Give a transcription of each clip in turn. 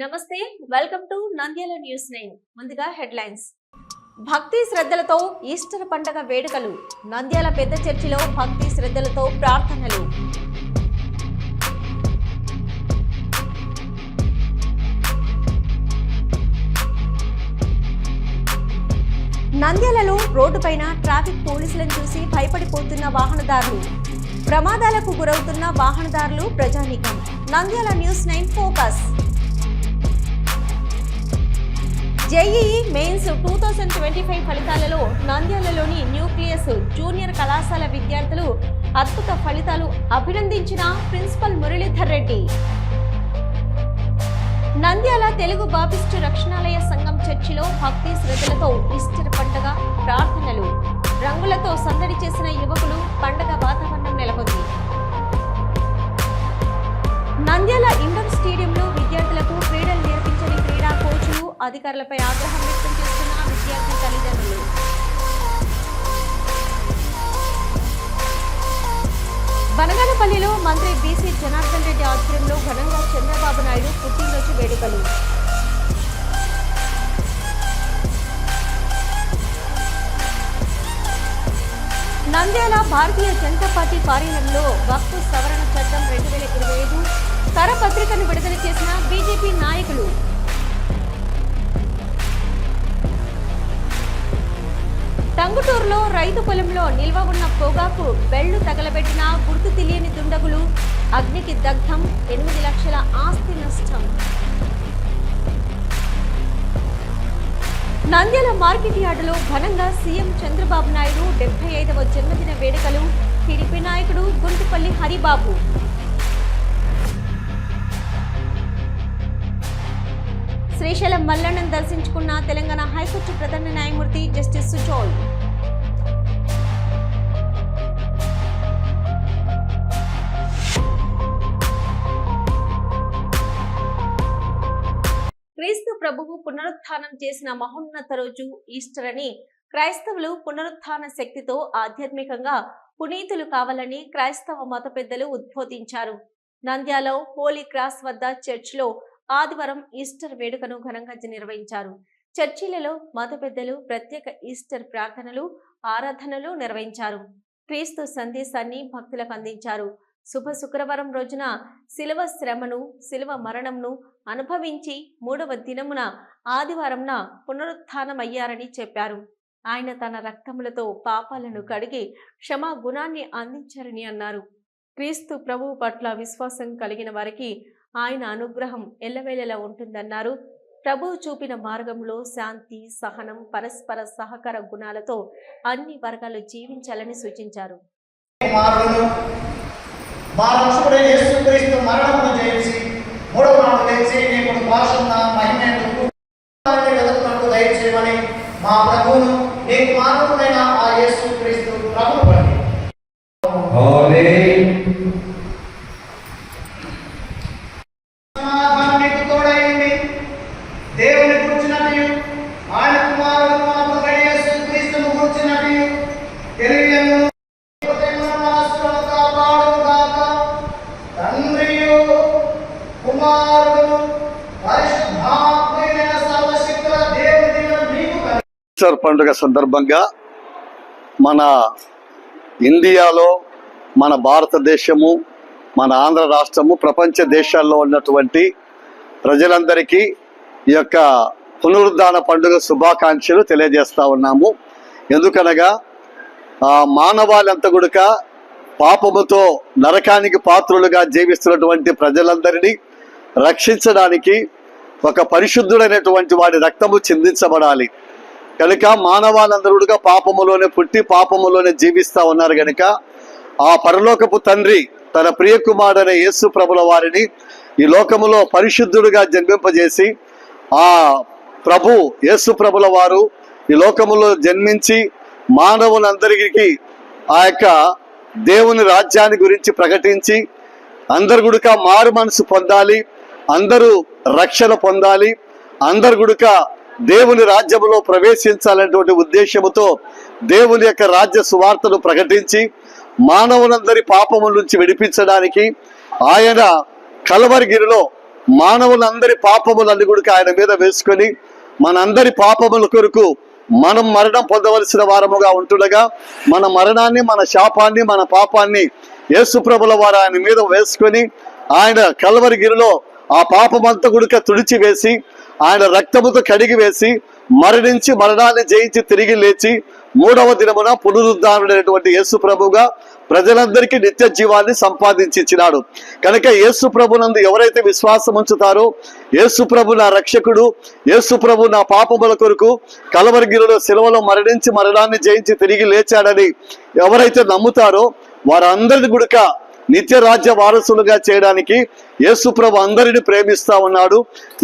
నమస్తే welcome to Nandyal news nine ముందుగా headlines భక్తి శ్రద్ధలతో ఈస్టర్ పండగ వేడుకలు. నంద్యాల పెద్ద చర్చిలో భక్తి శ్రద్ధలతో ప్రార్థనలు. నంద్యాలలో రోడ్డుపైన ట్రాఫిక్ పోలీసులను చూసి భయపడిపోతున్న వాహనదారులు. ప్రమాదాలకు గురవుతున్న వాహనదారులు ప్రజానీకం. Nandyal news nine focus JEE mains two thousand twenty five ఫలితాలలో నంద్యాలలోని న్యూక్లియస్ జూనియర్ కళాశాల విద్యార్థులు అద్భుత ఫలితాలు అభినందించిన ప్రిన్సిపల్ మురళీధర్ రెడ్డి. నంద్యాల తెలుగు బాపిస్టు రక్షణాలయ సంఘం చర్చిలో భక్తి శ్రద్ధలతో ఈస్టర్ పండగ ప్రార్థనలు. రంగులతో సందడి చేసిన యువకులు పండగ వాతావరణం నెలకొంది. నంద్యాల ఇండోర్ స్టేడియంలో విద్యార్థులకు క్రీడలు అధికారులపై ఆగ్రహం వ్యక్తం చేస్తున్న విద్యార్థి తల్లిదండ్రులు. బనగానపల్లిలో మంత్రి బీసీ జనార్దన్ రెడ్డి ఆధ్వర్యంలో ఘనంగా చంద్రబాబు నాయుడు పుట్టినరోజు వేడుకలు. నంద్యాల భారతీయ జనతా పార్టీ కార్యాలయంలో వక్ఫ్ సవరణ చట్టం రెండు వేల ఇరవై ఐదు కరపత్రికను విడుదల చేసిన బీజేపీ నాయకులు టంగుటూరులో రైతు పొలంలో నిల్వ ఉన్న పొగాకు బెళ్ళు తగలబెట్టిన గుర్తు తెలియని దుండగులు. అగ్నికి దగ్ధం ఎనిమిది లక్షల ఆస్తి నష్టం. నంద్యాల మార్కెట్ యార్డులో ఘనంగా సీఎం చంద్రబాబు నాయుడు డెబ్బై ఐదవ జన్మదిన వేడుకలు. టీడీపీ నాయకుడు గుంటుపల్లి హరిబాబు. శ్రీశైలం మల్లన్నను దర్శించుకున్న తెలంగాణ హైకోర్టు ప్రధాన న్యాయమూర్తి జస్టిస్ సుజోయ్. ప్రభువు పునరుత్థానం చేసిన మహోన్నత రోజు ఈస్టర్ అని క్రైస్తవులు పునరుత్థాన శక్తితో ఆధ్యాత్మికంగా పునీతులు కావాలని క్రైస్తవ మత పెద్దలు ఉద్బోధించారు. నంద్యాలో హోలీ క్రాస్ వద్ద చర్చిలో ఆదివారం ఈస్టర్ వేడుకను ఘనంగా నిర్వహించారు. చర్చిలలో మత పెద్దలు ప్రత్యేక ఈస్టర్ ప్రార్థనలు ఆరాధనలు నిర్వహించారు. క్రీస్తు సందేశాన్ని భక్తులకు అందించారు. శుభ శుక్రవారం రోజున శిలువ శ్రమను శిలువ మరణంను అనుభవించి మూడవ దినమున ఆదివారంన పునరుత్థానమయ్యారని చెప్పారు. ఆయన తన రక్తములతో పాపాలను కడిగి క్షమా గుణాన్ని అందించారని అన్నారు. క్రీస్తు ప్రభువు పట్ల విశ్వాసం కలిగిన వారికి ఆయన అనుగ్రహం ఎల్లవేళలా ఉంటుందన్నారు. ప్రభువు చూపిన మార్గంలో శాంతి సహనం పరస్పర సహకార గుణాలతో అన్ని వర్గాలు జీవించాలని సూచించారు. మా రక్షకుడైన యేసుక్రీస్తు మరణమును జయించి మూడవ నాడు లేచి నీకు భాషన్న మహిమేందుకు వెతుకున్నట్టు దయచేయమని మా ప్రభువును నీ కుమారుడైన ఆ యేసు క్రీస్తు ప్రభు పడి Holy, సమాధానం మీకు తోడైంది దేవుని గుర్చినట్టు ఆయన కుమారుడు మా ప్రభు యేసుక్రీస్తును గుర్చినట్టు తెలియను మనస్సులను కాపాడుగాక తండ్రియు కుమారుడు పరిశుద్ధాత్మైన సర్వశక్తుల దేవుని మీకు కలిగి ఈస్టర్ పండుగ సందర్భంగా మన ఇండియాలో మన భారతదేశము మన ఆంధ్ర రాష్ట్రము ప్రపంచ దేశాల్లో ఉన్నటువంటి ప్రజలందరికీ ఈ యొక్క పునరుద్ధాన పండుగ శుభాకాంక్షలు తెలియజేస్తా ఉన్నాము. ఎందుకనగా ఆ మానవాళంతా గుడక పాపముతో నరకానికి పాత్రులుగా జీవిస్తున్నటువంటి ప్రజలందరినీ రక్షించడానికి ఒక పరిశుద్ధుడైనటువంటి వాడి రక్తము చిందించబడాలి. కనుక మానవాలందరుడుగా పాపములోనే పుట్టి పాపములోనే జీవిస్తా ఉన్నారు కనుక ఆ పరలోకపు తండ్రి తన ప్రియకుమారుడైన యేసు ప్రభుల వారిని ఈ లోకములో పరిశుద్ధుడుగా జన్మింపజేసి ఆ ప్రభు యేసు ప్రభుల వారు ఈ లోకములో జన్మించి మానవులందరికీ ఆ యొక్క దేవుని రాజ్యాన్ని గురించి ప్రకటించి అందరు గుడుక మారు మనసు పొందాలి అందరూ రక్షణ పొందాలి అందరు గుడుక దేవుని రాజ్యములో ప్రవేశించాలనేటువంటి ఉద్దేశముతో దేవుని యొక్క రాజ్య సువార్తను ప్రకటించి మానవులందరి పాపముల నుంచి విడిపించడానికి ఆయన కలవరిగిరిలో మానవులందరి పాపములన్నీ కూడా ఆయన మీద వేసుకొని మనందరి పాపముల కొరకు మనం మరణం పొందవలసిన వారముగా ఉంటుండగా మన మరణాన్ని మన శాపాన్ని మన పాపాన్ని యేసుప్రభుల వారు ఆయన మీద వేసుకొని ఆయన కల్వరిగిరిలో ఆ పాపమంతా గుడిక తుడిచి వేసి ఆయన రక్తముతో కడిగి వేసి మరణించి మరణాన్ని జయించి తిరిగి లేచి మూడవ దినమున పునరుద్ధారుడైనటువంటి యేసు ప్రభుగా ప్రజలందరికీ నిత్య జీవాన్ని సంపాదించి ఇచ్చినాడు. కనుక యేసు ప్రభునందు ఎవరైతే విశ్వాసం ఉంచుతారో యేసు ప్రభు నా రక్షకుడు యేసు ప్రభు నా పాపముల కొరకు కలవరగిరిలో సెలవులో మరణించి మరణాన్ని జయించి తిరిగి లేచాడని ఎవరైతే నమ్ముతారో వారందరిని గుడక నిత్య రాజ్య వారసులుగా చేయడానికి ఏసుప్రభు అందరిని ప్రేమిస్తా ఉన్నాడు.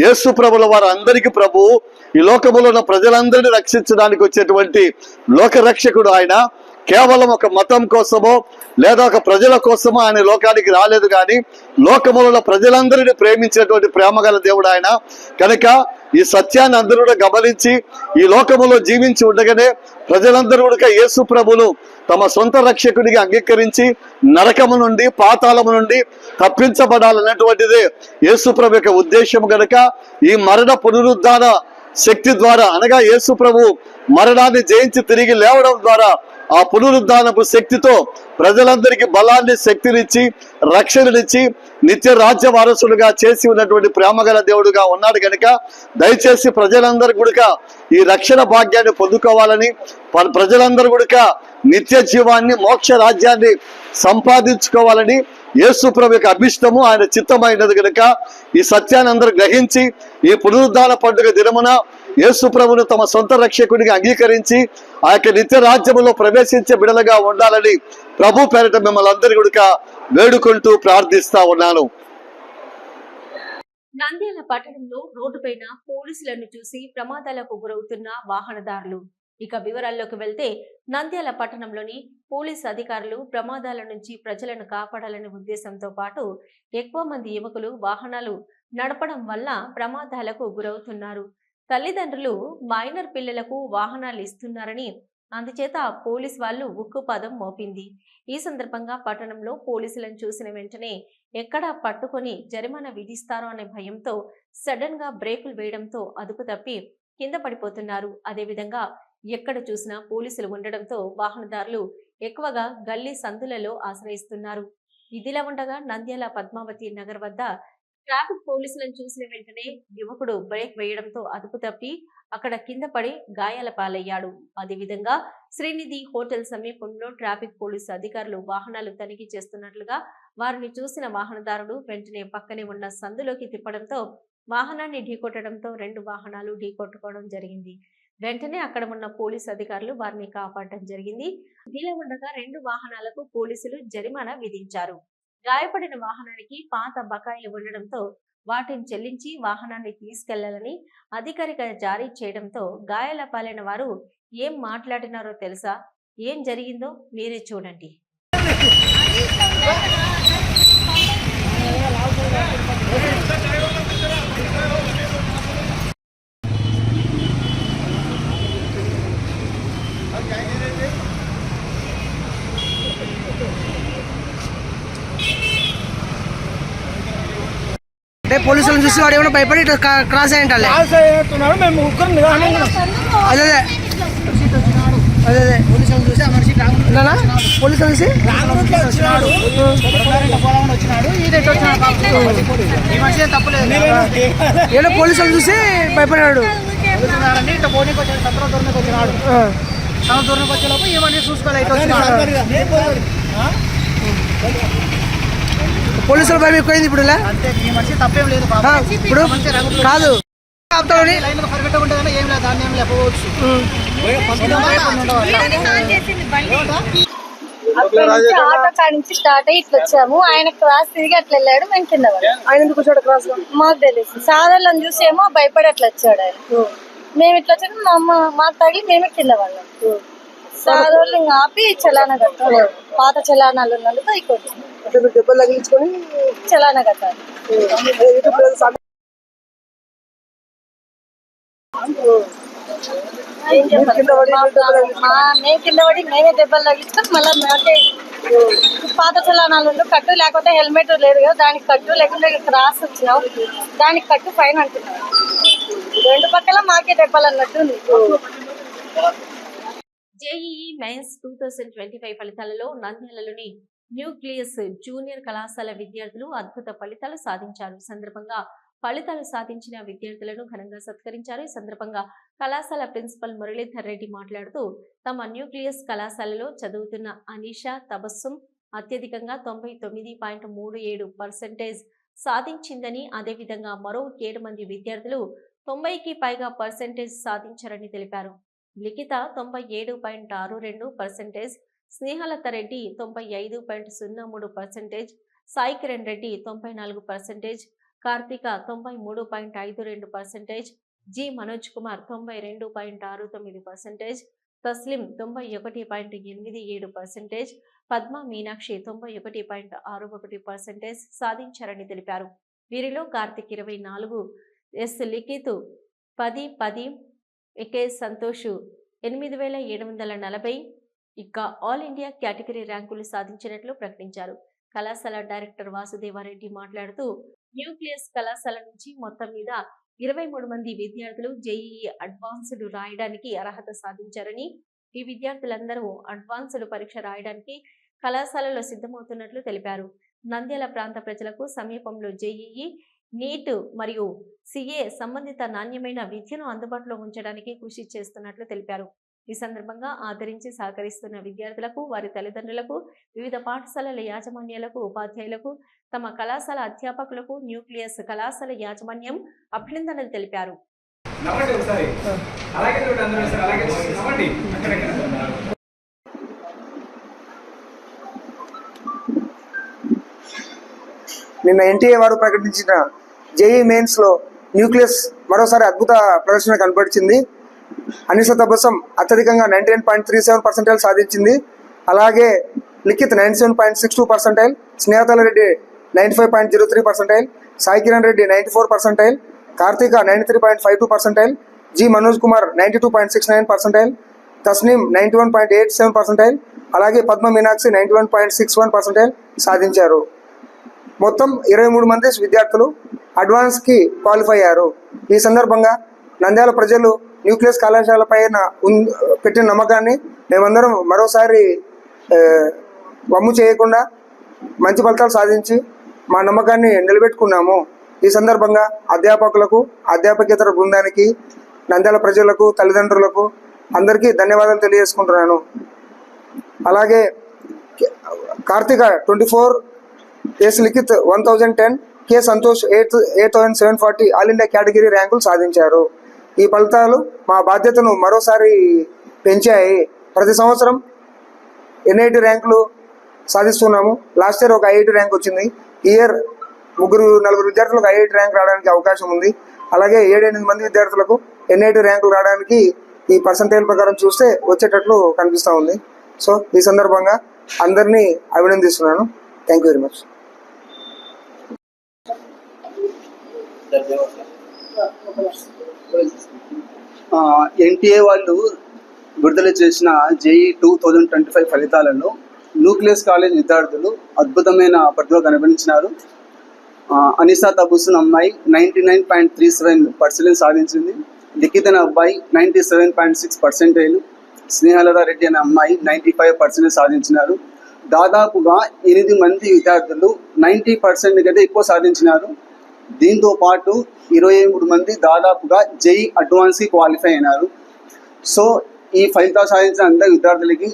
ఏసుప్రభుల వారు అందరికీ ప్రభువు ఈ లోకములో ఉన్న ప్రజలందరినీ రక్షించడానికి వచ్చేటువంటి లోక రక్షకుడు ఆయన. కేవలం ఒక మతం కోసమో లేదా ఒక ప్రజల కోసమో ఆయన లోకానికి రాలేదు కానీ లోకములలో ప్రజలందరినీ ప్రేమించేటువంటి ప్రేమగల దేవుడు ఆయన. కనుక ఈ సత్యాన్ని అందరూ కూడా గమనించి ఈ లోకములో జీవించి ఉండగానే ప్రజలందరూ కూడా యేసు ప్రభును తమ సొంత రక్షకుడిగా అంగీకరించి నరకము నుండి పాతాళము నుండి తప్పించబడాలన్నటువంటిదే యేసు ప్రభు యొక్క ఉద్దేశం గనుక ఈ మరణ పునరుద్ధాన శక్తి ద్వారా అనగా యేసు ప్రభు మరణాన్ని జయించి తిరిగి లేవడం ద్వారా ఆ పునరుద్ధానపు శక్తితో ప్రజలందరికీ బలాన్ని శక్తినిచ్చి రక్షణనిచ్చి నిత్య రాజ్య వారసులుగా చేసి ఉన్నటువంటి ప్రేమగల దేవుడుగా ఉన్నాడు కనుక దయచేసి ప్రజలందరూ కూడా ఈ రక్షణ భాగ్యాన్ని పొందుకోవాలని ప్రజలందరూ కూడా నిత్య జీవాన్ని మోక్ష రాజ్యాన్ని సంపాదించుకోవాలని యేసు ప్రభు యొక్క అభిష్టము ఆయన చిత్తమైనది గనుక ఈ సత్యాన్ని అందరూ గ్రహించి ఈ పునరుద్ధాన పండుగ దినమున యేసు ప్రభును తమ సొంత రక్షకుడిగా అంగీకరించి ఆ యొక్క నిత్య రాజ్యములో ప్రవేశించే బిడలుగా ఉండాలని ప్రభు పేరిట మిమ్మల్ని అందరి గుడిక వేడుకుంటూ ప్రార్థిస్తా ఉన్నాను. నంద్యాల పట్టణంలో రోడ్డుపైన పోలీసులను చూసి ప్రమాదాలకు గురవుతున్న వాహనదారులు. ఇక వివరాల్లోకి వెళ్తే నంద్యాల పట్టణంలోని పోలీస్ అధికారులు ప్రమాదాల నుంచి ప్రజలను కాపాడాలనే ఉద్దేశంతో పాటు ఎక్కువ మంది యువకులు వాహనాలు నడపడం వల్ల ప్రమాదాలకు గురవుతున్నారు. తల్లిదండ్రులు మైనర్ పిల్లలకు వాహనాలు ఇస్తున్నారని అందుచేత పోలీస్ వాళ్ళు ఉక్కుపాదం మోపింది. ఈ సందర్భంగా పట్టణంలో పోలీసులను చూసిన వెంటనే ఎక్కడా పట్టుకొని జరిమానా విధిస్తారో అనే భయంతో సడన్గా బ్రేకులు వేయడంతో అదుపు తప్పి కింద పడిపోతున్నారు. అదేవిధంగా ఎక్కడ చూసినా పోలీసులు ఉండడంతో వాహనదారులు ఎక్కువగా గల్లీ సందులలో ఆశ్రయిస్తున్నారు. ఇదిలా ఉండగా నంద్యాల పద్మావతి నగర్ వద్ద ట్రాఫిక్ పోలీసులను చూసిన వెంటనే యువకుడు బ్రేక్ వేయడంతో అదుపు తప్పి అక్కడ కింద పడి గాయాల పాలయ్యాడు. అదేవిధంగా శ్రీనిధి హోటల్ సమీపంలో ట్రాఫిక్ పోలీసు అధికారులు వాహనాలు తనిఖీ చేస్తున్నట్లుగా వారిని చూసిన వాహనదారుడు వెంటనే పక్కనే ఉన్న సందులోకి తిప్పడంతో వాహనాన్ని ఢీకొట్టడంతో రెండు వాహనాలు ఢీకొట్టుకోవడం జరిగింది. వెంటనే అక్కడ ఉన్న పోలీసు అధికారులు వారిని కాపాడటం జరిగింది. ఇదిలా ఉండగా రెండు వాహనాలకు పోలీసులు జరిమానా విధించారు. గాయపడిన వాహనానికి పాత బకాయిలు ఉండడంతో వాటిని చెల్లించి వాహనాన్ని తీసుకెళ్ళాలని అధికారిక జారీ చేయడంతో గాయాల పాలైన వారు ఏం మాట్లాడినారో తెలుసా? ఏం జరిగిందో మీరే చూడండి అంటే పోలీసులను చూసి వాడు ఏమైనా భయపడి ఇట్లా క్రా- క్రాస్ ముగ్గురు నిదానం అదే అదే. అదే అదే. పోలీసులను చూసి ఆ మనిషి పోలీసులు చూసి? వచ్చినాడు. వచ్చినాడు. ఈ మనిషి తప్పలేదు. ఏదో పోలీసులు చూసి భయపడాడు. ఇట్లా పోనీకి వచ్చాడు సత్రం దూరంకి వచ్చినాడు. సగం దూరంకి వచ్చేలోపు ఈ మనిషి చూసుకోవాలి పోలీసుల భయం ఎక్కువైంది ఇప్పుడు ఇప్పుడు కాదు. ఆటో కాడ నుంచి స్టార్ట్ అయ్యి ఇట్లా వచ్చాము. ఆయన క్రాస్ తిరిగి అట్లా వెళ్ళాడు మేము కింద. ఆయన క్రాస్ మాకు తెలుసు సాధారణ చూసి ఏమో భయపడి అట్లా వచ్చాడు ఆయన. మేము ఇట్లా వచ్చాము మా అమ్మ మాకు తగిలి మేమే కింద పడ్డాం. ఇంకా ఆపి చలానా కట్టాలి. పాత చలానాలు ఉన్నందుకు ఇక్కడ అంటే దెబ్బలు తగిలించుకొని చలానా కట్టాలి. మేము కింద పడి మేమే దెబ్బలు తగిలించుకొని మళ్ళీ మాకే పాత చలానాలు కట్టు లేకపోతే హెల్మెట్ లేదు కదా దానికి కట్టు లేకుంటే క్రాస్ వచ్చినావు. దానికి కట్టు ఫైన్ అంటున్నారు. రెండు పక్కల మాకే దెబ్బలన్నట్టు ఉంది. JEE mains two thousand twenty five ఫలితాలలో నంద్యాలలోని న్యూక్లియస్ జూనియర్ కళాశాల విద్యార్థులు అద్భుత ఫలితాలు సాధించారు. సందర్భంగా ఫలితాలు సాధించిన విద్యార్థులను ఘనంగా సత్కరించారు. ఈ సందర్భంగా కళాశాల ప్రిన్సిపల్ మురళీధర్ రెడ్డి మాట్లాడుతూ తమ న్యూక్లియస్ కళాశాలలో చదువుతున్న అనీషా తబస్సుం అత్యధికంగా తొంభై తొమ్మిది పాయింట్ మూడు ఏడు పర్సెంటేజ్ సాధించిందని అదేవిధంగా మరో ఏడు మంది విద్యార్థులు తొంభైకి పైగా పర్సెంటేజ్ సాధించారని తెలిపారు. లిఖిత తొంభై ఏడు పాయింట్ ఆరు రెండు పర్సెంటేజ్ స్నేహలత రెడ్డి తొంభై ఐదు పాయింట్ సున్నా మూడు పర్సెంటేజ్ సాయి కిరణ్ రెడ్డి తొంభై నాలుగు పర్సెంటేజ్ కార్తిక తొంభై మూడు పాయింట్ ఐదు రెండు పర్సెంటేజ్ జి మనోజ్ కుమార్ తొంభై రెండు పాయింట్ ఆరు తొమ్మిది పర్సెంటేజ్ తస్లిం తొంభై ఒకటి పాయింట్ ఎనిమిది ఏడు పర్సెంటేజ్ పద్మ మీనాక్షి తొంభై ఒకటి పాయింట్ ఆరు ఒకటి పర్సెంటేజ్ సాధించారని తెలిపారు. వీరిలో కార్తిక్ ఇరవై నాలుగు ఎస్ లిఖిత్ పది పది ఎకే సంతోష్. ఎనిమిది వేల ఏడు వందల నలభై ఇక ఆల్ ఇండియా కేటగిరీ ర్యాంకులు సాధించినట్లు ప్రకటించారు. కళాశాల డైరెక్టర్ వాసుదేవారెడ్డి మాట్లాడుతూ న్యూక్లియస్ కళాశాల నుంచి మొత్తం మీద ఇరవై మూడు మంది విద్యార్థులు జేఈఈ అడ్వాన్స్డ్ రాయడానికి అర్హత సాధించారని ఈ విద్యార్థులందరూ అడ్వాన్స్డ్ పరీక్ష రాయడానికి కళాశాలలో సిద్ధమవుతున్నట్లు తెలిపారు. నంద్యాల ప్రాంత ప్రజలకు సమీపంలో జేఈఈ నీట్ మరియు సిఏ సంబంధిత నాణ్యమైన విద్యను అందుబాటులో ఉంచడానికి కృషి చేస్తున్నట్లు తెలిపారు. ఈ సందర్భంగా ఆదరించి సహకరిస్తున్న విద్యార్థులకు వారి తల్లిదండ్రులకు వివిధ పాఠశాలల యాజమాన్యాలకు ఉపాధ్యాయులకు తమ కళాశాల అధ్యాపకులకు న్యూక్లియస్ కళాశాల యాజమాన్యం అభినందనలు తెలిపారు. నిన్న ఎన్టీఏ వారు ప్రకటించిన జేఈ మెయిన్స్లో న్యూక్లియస్ మరోసారి అద్భుత ప్రదర్శన కనపరిచింది. అనిస తబసం అత్యధికంగా ninety nine point three seven percentile సాధించింది. అలాగే Likhith nine seven point six two percentile Snehatala Reddy ninety five point zero three percentile Sai Kiran Reddy ninety four percentile Karthika ninety three point five two percentile G Manoj Kumar ninety two point six nine percentile Tasneem ninety one point eight seven percentile అలాగే Padma Meenakshi ninety one point six one percentile సాధించారు. మొత్తం ఇరవై మూడు మంది విద్యార్థులు అడ్వాన్స్కి qualify అయ్యారు. ఈ సందర్భంగా నంద్యాల ప్రజలు న్యూక్లియస్ కళాశాల పైన పెట్టిన నమ్మకాన్ని మేమందరం మరోసారి వమ్ము చేయకుండా మంచి ఫలితాలు సాధించి మా నమ్మకాన్ని నిలబెట్టుకున్నాము. ఈ సందర్భంగా అధ్యాపకులకు అధ్యాపకేతర బృందానికి నంద్యాల ప్రజలకు తల్లిదండ్రులకు అందరికీ ధన్యవాదాలు తెలియజేసుకుంటున్నాను. అలాగే Karthika twenty four S Likhith one thousand ten K Santhosh eight eight thousand seven forty all India category ర్యాంకులు సాధించారు. ఈ ఫలితాలు మా బాధ్యతను మరోసారి పెంచాయి. ప్రతి సంవత్సరం ఎన్ఐటి ర్యాంకులు సాధిస్తున్నాము. లాస్ట్ ఇయర్ ఒక ఐఐటి ర్యాంక్ వచ్చింది. ఈ ఇయర్ ముగ్గురు నలుగురు విద్యార్థులకు ఐఐటి ర్యాంక్ రావడానికి అవకాశం ఉంది. అలాగే ఏడెనిమిది మంది విద్యార్థులకు ఎన్ఐటి ర్యాంకులు రావడానికి ఈ పర్సంటేజ్ ప్రకారం చూస్తే వచ్చేటట్లు కనిపిస్తూ ఉంది. సో ఈ సందర్భంగా అందరినీ అభినందిస్తున్నాను. Thank you very much. NTA వాళ్ళు విడుదల చేసిన JEE two thousand twenty five ఫలితాలలో న్యూక్లియస్ కాలేజ్ విద్యార్థులు అద్భుతమైన ప్రతిభ కనిపించినారు. అనిసా తబుసన్ అమ్మాయి ninety nine point three seven percentage సాధించింది. లిఖితన అబ్బాయి ninety seven point six percentage స్నేహలరా Reddy అనే అమ్మాయి నైంటీ ఫైవ్ పర్సెంటేజ్ సాధించినారు. దాదాపుగా ఎనిమిది మంది విద్యార్థులు నైంటీ పర్సెంట్ కంటే ఎక్కువ సాధించినారు. దీంతో పాటు ఇరవై మూడు మంది దాదాపుగా జై అడ్వాన్స్కి క్వాలిఫై అయినారు. సో ఈ ఫలితాలు సాధించిన అందరి విద్యార్థులకి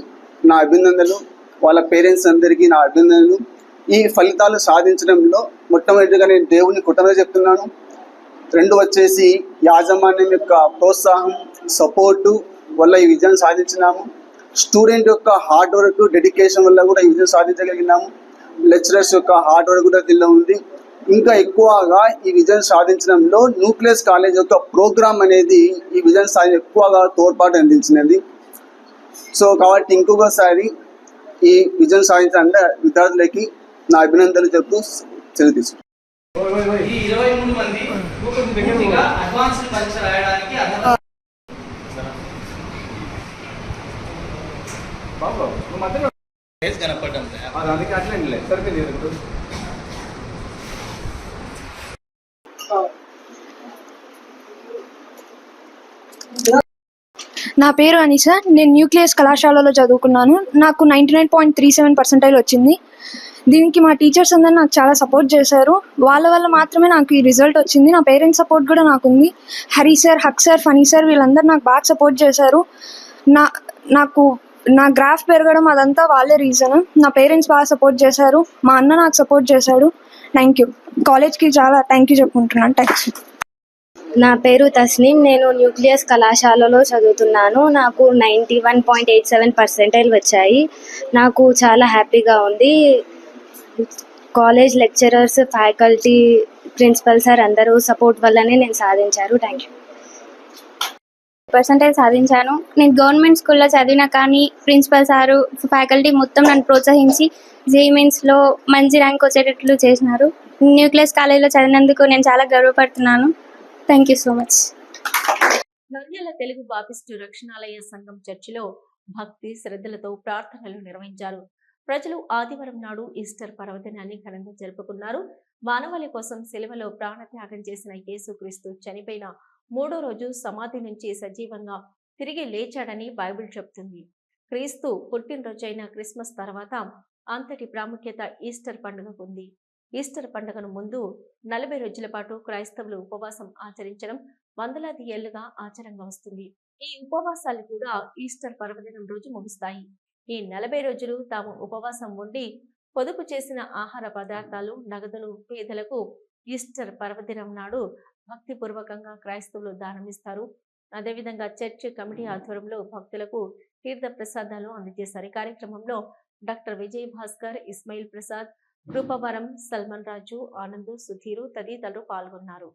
నా అభినందనలు వాళ్ళ పేరెంట్స్ అందరికీ నా అభినందనలు. ఈ ఫలితాలు సాధించడంలో మొట్టమొదటిగా నేను దేవుని కుటుంబం చెప్తున్నాను. రెండు వచ్చేసి యాజమాన్యం యొక్క ప్రోత్సాహం సపోర్టు వల్ల ఈ విజయం సాధించినాము. స్టూడెంట్ యొక్క హార్డ్ వర్క్ డెడికేషన్ వల్ల కూడా ఈ విజయం సాధించగలిగినాము. లెక్చరర్స్ యొక్క హార్డ్ వర్క్ కూడా దీనిలో ఉంది. ఇంకా ఎక్కువగా ఈ విజయం సాధించడంలో న్యూక్లియస్ కాలేజ్ యొక్క ప్రోగ్రామ్ అనేది ఈ విజయం సాధి ఎక్కువగా తోడ్పాటు అందించినది సో కాబట్టి ఇంకొకసారి ఈ విజయం సాధించిన విద్యార్థులకి నా అభినందనలు చెప్తూ కనపడడం అది అందుకే అట్లా సరిపోయింది నా పేరు అనిష నేను న్యూక్లియస్ కళాశాలలో చదువుకున్నాను. నాకు ninety nine point three seven percentile వచ్చింది. దీనికి మా టీచర్స్ అందరూ నాకు చాలా సపోర్ట్ చేశారు. వాళ్ళ వల్ల మాత్రమే నాకు ఈ రిజల్ట్ వచ్చింది. నా పేరెంట్స్ సపోర్ట్ కూడా నాకు ఉంది Hari sir Haq sir Phani sir వీళ్ళందరూ నాకు బాగా సపోర్ట్ చేశారు. నా నాకు నా గ్రాఫ్ పెరగడం అదంతా వాళ్ళే రీజన్ నా పేరెంట్స్ బాగా సపోర్ట్ చేశారు. మా అన్న నాకు సపోర్ట్ చేశాడు. థ్యాంక్ యూ కాలేజ్కి చాలా థ్యాంక్ యూ చెప్పుకుంటున్నాను. థ్యాంక్స్ నా పేరు తస్నిం. నేను న్యూక్లియస్ కళాశాలలో చదువుతున్నాను. నాకు ninety one point eight seven percentile వచ్చాయి. నాకు చాలా హ్యాపీగా ఉంది. College lecturers faculty principal sir అందరూ సపోర్ట్ వల్లనే నేను సాధించారు. Thank you. పర్సంటేజ్ సాధించాను. నేను గవర్నమెంట్ స్కూల్లో చదివినా కానీ ప్రిన్సిపల్ సారు ఫ్యాకల్టీ మొత్తం నన్ను ప్రోత్సహించి జేఈమెన్స్లో మంచి ర్యాంక్ వచ్చేటట్లు చేసినారు. న్యూక్లియస్ కాలేజ్లో చదివినందుకు నేను చాలా గర్వపడుతున్నాను. Thank you so much Nandyal Telugu Baptist రక్షణాలయ సంఘం చర్చిలో భక్తి శ్రద్ధలతో ప్రార్థనలు నిర్వహించారు. ప్రజలు ఆదివారం నాడు ఈస్టర్ పర్వదినాన్ని ఘనంగా జరుపుకున్నారు. మానవాళి కోసం సెలవులో ప్రాణత్యాగం చేసిన యేసుక్రీస్తు చనిపోయిన మూడో రోజు సమాధి నుంచి సజీవంగా తిరిగి లేచాడని బైబిల్ చెప్తుంది. క్రీస్తు పుట్టినరోజైన క్రిస్మస్ తర్వాత అంతటి ప్రాముఖ్యత ఈస్టర్ పండుగకు ఉంది. ఈస్టర్ పండుగను ముందు నలభై రోజుల పాటు క్రైస్తవులు ఉపవాసం ఆచరించడం వందలాది ఏళ్ళుగా ఆచారంగా వస్తుంది. ఈ ఉపవాసాలు కూడా ఈస్టర్ పర్వదినం రోజు ముగుస్తాయి. ఈ నలభై రోజులు తాము ఉపవాసం ఉండి పొదుపు చేసిన ఆహార పదార్థాలు నగదును పేదలకు ఈస్టర్ పర్వదినం నాడు భక్తిపూర్వకంగా క్రైస్తవులు దానమిస్తారు. అదేవిధంగా చర్చ్ కమిటీ ఆధ్వర్యంలో భక్తులకు తీర్థ ప్రసాదాలు అందజేశారు. ఈ కార్యక్రమంలో డాక్టర్ విజయ్ భాస్కర్ ఇస్మాయిల్ ప్రసాద్ రూపవరం సల్మన్ రాజు ఆనంద్ సుధీరు తదితరులు పాల్గొన్నారు.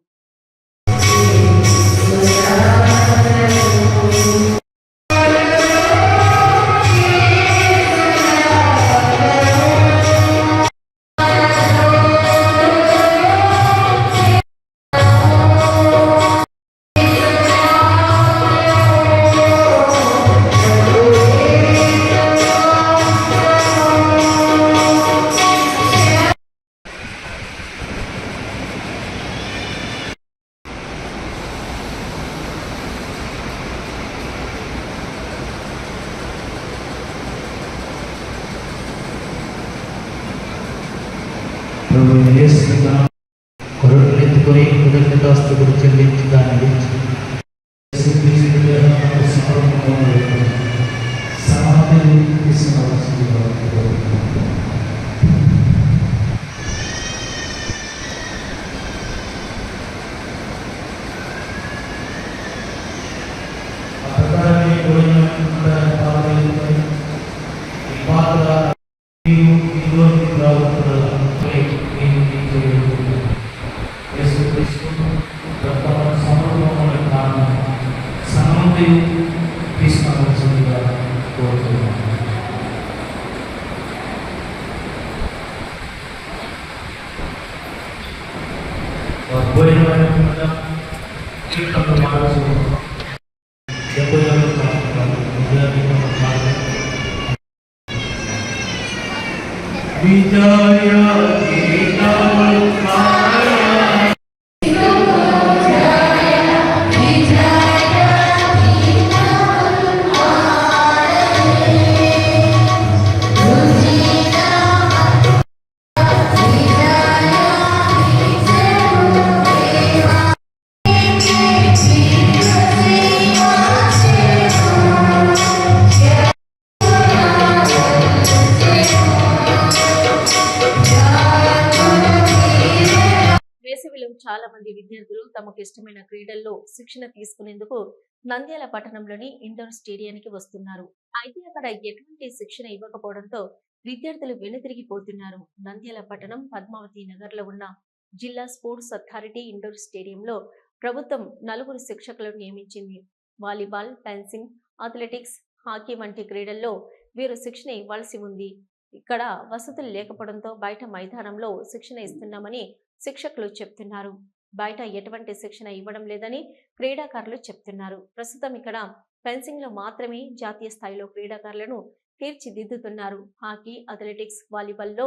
ఇష్టమైన క్రీడల్లో శిక్షణ తీసుకునేందుకు నంద్యాల పట్టణంలోని ఇండోర్ స్టేడియానికి వస్తున్నారు. అయితే అక్కడ ఎటువంటి శిక్షణ ఇవ్వకపోవడంతో విద్యార్థులు వెనుతిరిగిపోతున్నారు. నంద్యాల పట్టణం పద్మావతి నగర్లో ఉన్న జిల్లా స్పోర్ట్స్ అథారిటీ ఇండోర్ స్టేడియంలో ప్రభుత్వం నలుగురు శిక్షకులను నియమించింది. వాలీబాల్ ఫెన్సింగ్ అథ్లెటిక్స్ హాకీ వంటి క్రీడల్లో వీరు శిక్షణ ఇవ్వాల్సి ఉంది. ఇక్కడ వసతులు లేకపోవడంతో బయట మైదానంలో శిక్షణ ఇస్తున్నామని శిక్షకులు చెప్తున్నారు. బయట ఎటువంటి శిక్షణ ఇవ్వడం లేదని క్రీడాకారులు చెప్తున్నారు. ప్రస్తుతం ఇక్కడ ఫెన్సింగ్లో మాత్రమే జాతీయ స్థాయిలో క్రీడాకారులను తీర్చిదిద్దుతున్నారు. హాకీ అథ్లెటిక్స్ వాలీబాల్లో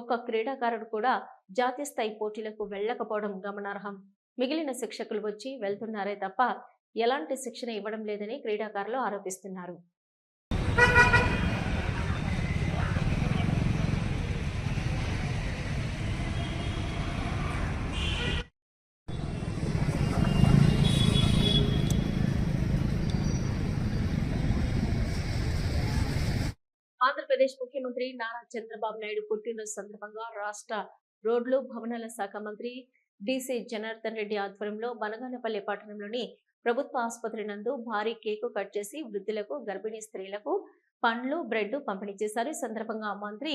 ఒక్క క్రీడాకారుడు కూడా జాతీయ స్థాయి పోటీలకు వెళ్ళకపోవడం గమనార్హం. మిగిలిన శిక్షకులు వచ్చి వెళ్తున్నారే తప్ప ఎలాంటి శిక్షణ ఇవ్వడం లేదని క్రీడాకారులు ఆరోపిస్తున్నారు. ఆంధ్రప్రదేశ్ ముఖ్యమంత్రి నారా చంద్రబాబు నాయుడు పుట్టినరోజు సందర్భంగా రాష్ట్ర రోడ్లు భవనాల శాఖ మంత్రి డీసీ జనార్దన్ రెడ్డి ఆధ్వర్యంలో బనగానపల్లి పట్టణంలోని ప్రభుత్వ ఆసుపత్రి నందు భారీ కేకు కట్ చేసి వృద్ధులకు గర్భిణీ స్త్రీలకు పండ్లు బ్రెడ్ పంపిణీ చేశారు. ఈ సందర్భంగా మంత్రి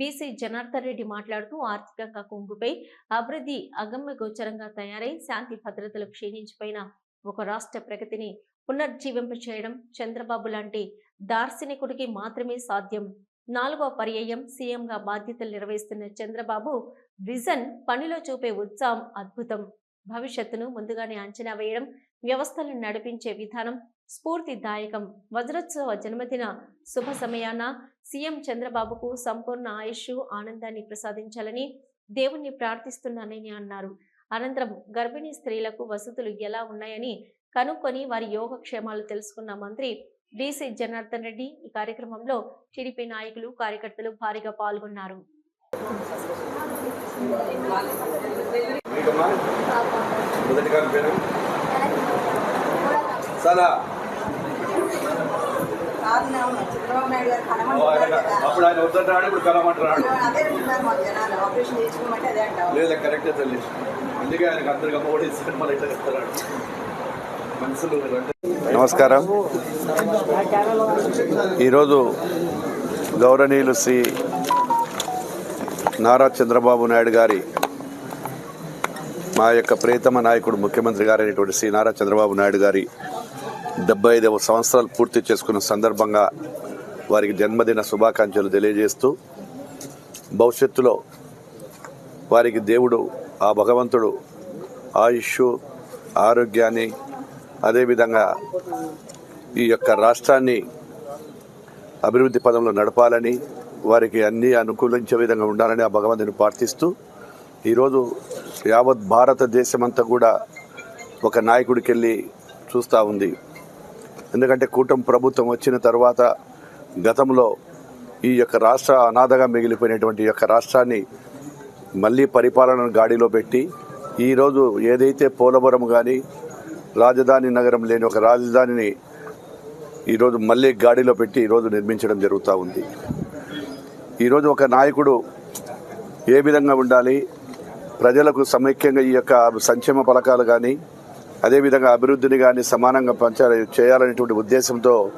బీసీ జనార్దన్ రెడ్డి మాట్లాడుతూ ఆర్థికంగా కుంగుపై అభివృద్ధి అగమ్య గోచరంగా తయారై శాంతి భద్రతలు క్షీణించిపోయిన ఒక రాష్ట్ర ప్రగతిని పునర్జీవింప చేయడం చంద్రబాబు లాంటి దార్శనికుడికి మాత్రమే సాధ్యం. నాలుగవ పర్యాయం సీఎంగా బాధ్యతలు నిర్వహిస్తున్న చంద్రబాబు విజన్ పనిలో చూపే ఉత్సాహం అద్భుతం. భవిష్యత్తును ముందుగానే అంచనా వేయడం వ్యవస్థలను నడిపించే విధానం స్ఫూర్తిదాయకం. వజ్రోత్సవ జన్మదిన శుభ సమయాన సీఎం చంద్రబాబుకు సంపూర్ణ ఆయుష్ ఆనందాన్ని ప్రసాదించాలని దేవుణ్ణి ప్రార్థిస్తున్నానని అన్నారు. అనంతరం గర్భిణీ స్త్రీలకు వసతులు ఎలా ఉన్నాయని కనుక్కొని వారి యోగక్షేమాలు తెలుసుకున్న మంత్రి డీసీ జనార్దన్ రెడ్డి ఈ కార్యక్రమంలో టీడీపీ నాయకులు కార్యకర్తలు భారీగా పాల్గొన్నారు. అప్పుడు ఆయన వద్దంటాడు ఇప్పుడు కలమంటున్నాడు లేదా కరెక్టే తల్లి అందుకే ఆయనకు అందరికి అమ్మ ఓడిస్తాడు మళ్ళీ ఇట్లా ఇస్తున్నాడు మనుషులు నమస్కారం. ఈరోజు గౌరవనీయులు శ్రీ నారా చంద్రబాబు నాయుడు గారి మా యొక్క ప్రియతమ నాయకుడు ముఖ్యమంత్రి గారైనటువంటి శ్రీ నారా చంద్రబాబు నాయుడు గారి డెబ్బై ఐదవ సంవత్సరాలు పూర్తి చేసుకున్న సందర్భంగా వారికి జన్మదిన శుభాకాంక్షలు తెలియజేస్తూ భవిష్యత్తులో వారికి దేవుడు ఆ భగవంతుడు ఆయుష్ ఆరోగ్యాన్ని అదేవిధంగా ఈ యొక్క రాష్ట్రాన్ని అభివృద్ధి పదంలో నడపాలని వారికి అన్ని అనుకూలించే విధంగా ఉండాలని ఆ భగవంతుని ప్రార్థిస్తూ ఈరోజు యావత్ భారతదేశం అంతా కూడా ఒక నాయకుడికి వెళ్ళి చూస్తూ ఉంది. ఎందుకంటే కూటమి ప్రభుత్వం వచ్చిన తర్వాత గతంలో ఈ యొక్క రాష్ట్ర అనాథగా మిగిలిపోయినటువంటి యొక్క రాష్ట్రాన్ని మళ్ళీ పరిపాలనను గాడిలో పెట్టి ఈరోజు ఏదైతే పోలవరం కానీ రాజధాని నగరం లేని ఒక రాజధానిని ఈరోజు మళ్ళీ గాడిలో పెట్టి ఈరోజు నిర్మించడం జరుగుతూ ఉంది. ఈరోజు ఒక నాయకుడు ఏ విధంగా ఉండాలి? ప్రజలకు సమైక్యంగా ఈ యొక్క సంక్షేమ పథకాలు కానీ అదేవిధంగా అభివృద్ధిని కానీ సమానంగా పంచాలి చేయాలనేటువంటి ఉద్దేశంతో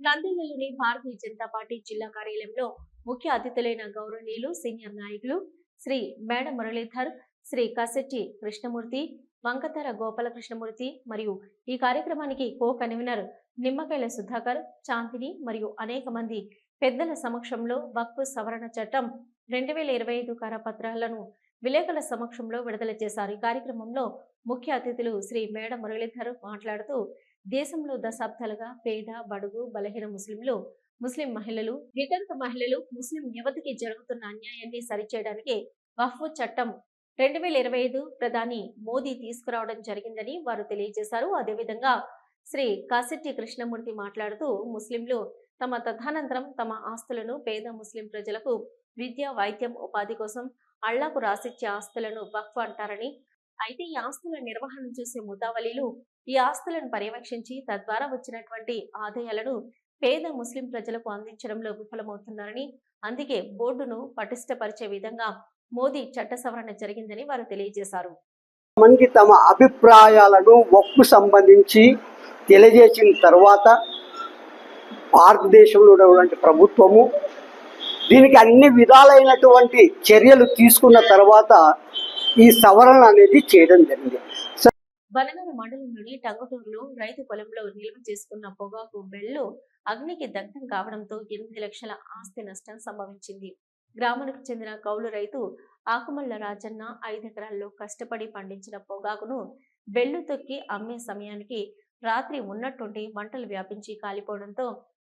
నంద్యాలలోని భారతీయ జనతా పార్టీ జిల్లా కార్యాలయంలో ముఖ్య అతిథులైన గౌరవనీయులు సీనియర్ నాయకులు శ్రీ మేడ మురళీధర్ శ్రీ కసెట్టి కృష్ణమూర్తి వంకతర గోపాల కృష్ణమూర్తి మరియు ఈ కార్యక్రమానికి కో కన్వీనర్ నిమ్మకాయల సుధాకర్ చాందిని మరియు అనేక మంది పెద్దల సమక్షంలో వక్ఫ్ సవరణ చట్టం రెండు వేల ఇరవై ఐదు కరపత్రాలను విలేకరుల సమక్షంలో విడుదల చేశారు. ఈ కార్యక్రమంలో ముఖ్య అతిథులు శ్రీ మేడ మురళీధర్ మాట్లాడుతూ దేశంలో దశాబ్దాలుగా పేద బడుగు బలహీన ముస్లింలు ముస్లిం మహిళలు వితంతు మహిళలు ముస్లిం యువతికి జరుగుతున్న అన్యాయాన్ని సరిచేయడానికి వఫ్ చట్టం రెండు వేల ఇరవై ఐదు ప్రధాని మోదీ తీసుకురావడం జరిగిందని వారు తెలియజేశారు. అదేవిధంగా శ్రీ కాసెట్టి కృష్ణమూర్తి మాట్లాడుతూ ముస్లింలు తమ తదనంతరం తమ ఆస్తులను పేద ముస్లిం ప్రజలకు విద్య వైద్యం ఉపాధి కోసం అళ్ళకు రాసిచ్చే ఆస్తులను వక్ఫ్ అంటారని అయితే ఈ ఆస్తుల నిర్వహణ చూసే ముతావలీలు ఈ ఆస్తులను పర్యవేక్షించి తద్వారా వచ్చినటువంటి ఆదాయాలను పేద ముస్లిం ప్రజలకు అందించడంలో విఫలమవుతున్నారని అందుకే బోర్డును పటిష్టపరిచే విధంగా మోదీ చట్ట సవరణ జరిగిందని వారు తెలియజేశారు. మంది తమ అభిప్రాయాలను ఒక్కు సంబంధించి తెలియజేసిన తర్వాత భారతదేశంలో ఉన్నటువంటి ప్రభుత్వము దీనికి అన్ని విధాలైనటువంటి చర్యలు తీసుకున్న తర్వాత ఈ సవరణ అనేది చేయడం జరిగింది. బనగాన మండలంలోని టంగుటూరులో రైతు పొలంలో నిల్వ చేసుకున్న పొగాకు బెళ్ళు అగ్నికి దగ్ధం కావడంతో ఎనిమిది లక్షల ఆస్తి నష్టం సంభవించింది. గ్రామానికి చెందిన కౌలు రైతు ఆకుమల్ల రాజన్న ఐదెకరాల్లో కష్టపడి పండించిన పొగాకును బెల్లు తొక్కి అమ్మే సమయానికి రాత్రి ఉన్నట్టుండి మంటలు వ్యాపించి కాలిపోవడంతో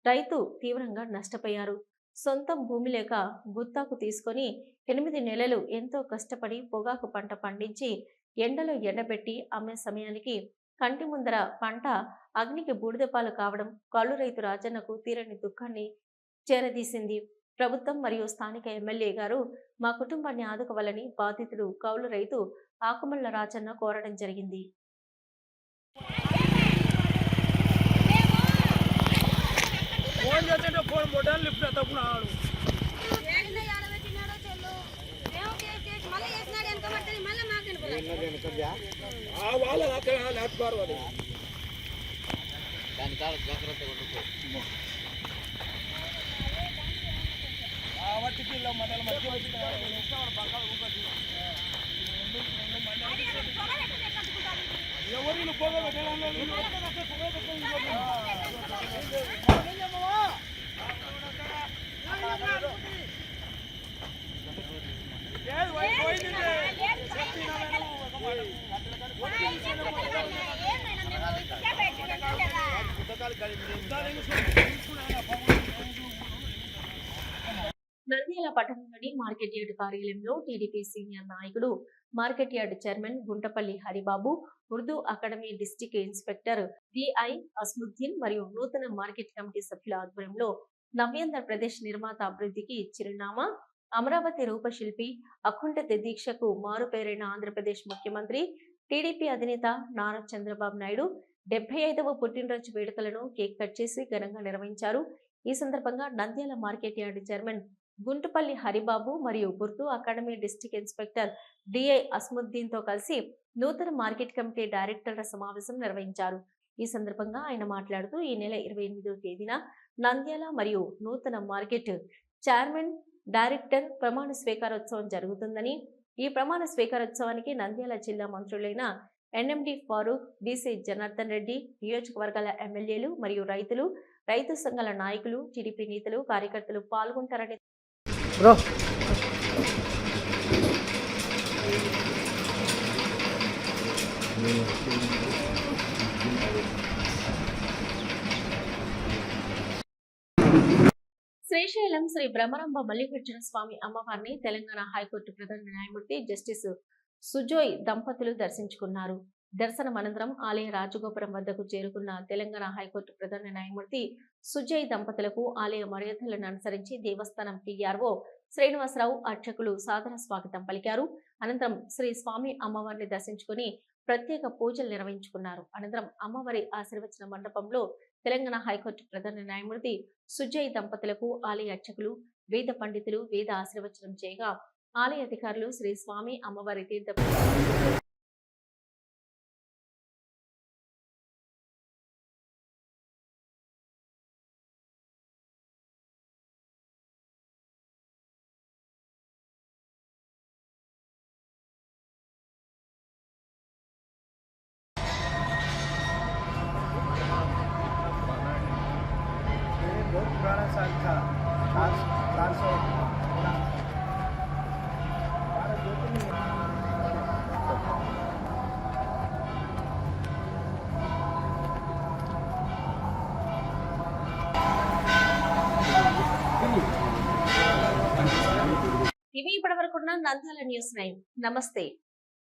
రైతు తీవ్రంగా నష్టపోయారు. సొంతం భూమి లేక గుత్తాకు తీసుకొని ఎనిమిది నెలలు ఎంతో కష్టపడి పొగాకు పంట పండించి ఎండలో ఎండబెట్టి అమ్మే సమయానికి కంటి ముందర పంట అగ్నికి బూడిదపాలు కావడం కళ్ళు రైతు రాజన్నకు తీరని దుఃఖాన్ని చేరదీసింది. ప్రభుత్వం మరియు స్థానిక ఎమ్మెల్యే గారు మా కుటుంబాన్ని ఆదుకోవాలని బాధితుడు కౌలు రైతు ఆకుమల్ల రాజన్న కోరడం జరిగింది. ఫోన్ చేస్తుంటే ఫోన్ బొడ్డాను లిఫ్ట్ తప్పున్నాడు ఆ వాళ్ళ అక్కడ లేకపోరు అది ఆ వట్టికి ఇలా మొదలు మధ్య ఎవరు వీళ్ళు పోగా పెట్టాలని నంద్యాల పట్టణంలోని మార్కెట్ యార్డ్ కార్యాలయంలో టీడీపీ సీనియర్ నాయకుడు market yard chairman Guntapalli Haribabu Urdu academy district inspector DI Asmuddin మరియు నూతన మార్కెట్ కమిటీ సభ్యుల ఆధ్వర్యంలో నవ్యాంధ్రప్రదేశ్ నిర్మాత అభివృద్ధికి చిరునామా అమరావతి రూపశిల్పి అఖండత దీక్షకు మారుపేరైన ఆంధ్రప్రదేశ్ ముఖ్యమంత్రి టీడీపీ అధినేత నారా చంద్రబాబు నాయుడు డెబ్బై ఐదవ పుట్టినరోజు వేడుకలను కేక్ కట్ చేసి ఘనంగా నిర్వహించారు. ఈ సందర్భంగా Nandyal market yard chairman Guntupalli Haribabu మరియు గుర్తు అకాడమీ డిస్టిక్ ఇన్స్పెక్టర్ డిఐ అస్ముద్దీన్తో కలిసి నూతన మార్కెట్ కమిటీ డైరెక్టర్ల సమావేశం నిర్వహించారు. ఈ సందర్భంగా ఆయన మాట్లాడుతూ ఈ నెల ఇరవై ఎనిమిదవ తేదీన నంద్యాల మరియు నూతన మార్కెట్ చైర్మన్ డైరెక్టర్ ప్రమాణ స్వీకారోత్సవం జరుగుతుందని ఈ ప్రమాణ స్వీకారోత్సవానికి నంద్యాల జిల్లా మంత్రులైన ఎన్ఎండి ఫారూక్ డిసి జనార్దన్ రెడ్డి నియోజకవర్గాల ఎమ్మెల్యేలు మరియు రైతులు రైతు సంఘాల నాయకులు టీడీపీ నేతలు కార్యకర్తలు పాల్గొంటారని బ్రో శ్రీశైలం శ్రీ భ్రమరంభ మల్లికార్జున స్వామి అమ్మవారిని తెలంగాణ హైకోర్టు ప్రధాన న్యాయమూర్తి జస్టిస్ సుజోయ్ దంపతులు దర్శించుకున్నారు. దర్శనం అనంతరం ఆలయ రాజగోపురం వద్దకు చేరుకున్న తెలంగాణ హైకోర్టు ప్రధాన న్యాయమూర్తి సుజయ్ దంపతులకు ఆలయ మర్యాదలను అనుసరించి దేవస్థానం టీఆర్ఓ శ్రీనివాసరావు అర్చకులు సాదర స్వాగతం పలికారు. అనంతరం శ్రీ స్వామి అమ్మవారిని దర్శించుకుని ప్రత్యేక పూజలు నిర్వహించుకున్నారు. అనంతరం అమ్మవారి ఆశీర్వచన మండపంలో తెలంగాణ హైకోర్టు ప్రధాన న్యాయమూర్తి సుజయ్ దంపతులకు ఆలయ అర్చకులు వేద పండితులు వేద ఆశీర్వచనం చేయగా ఆలయ అధికారులు శ్రీ స్వామి అమ్మవారి తీర్థ న్యూస్ నైన్ నమస్తే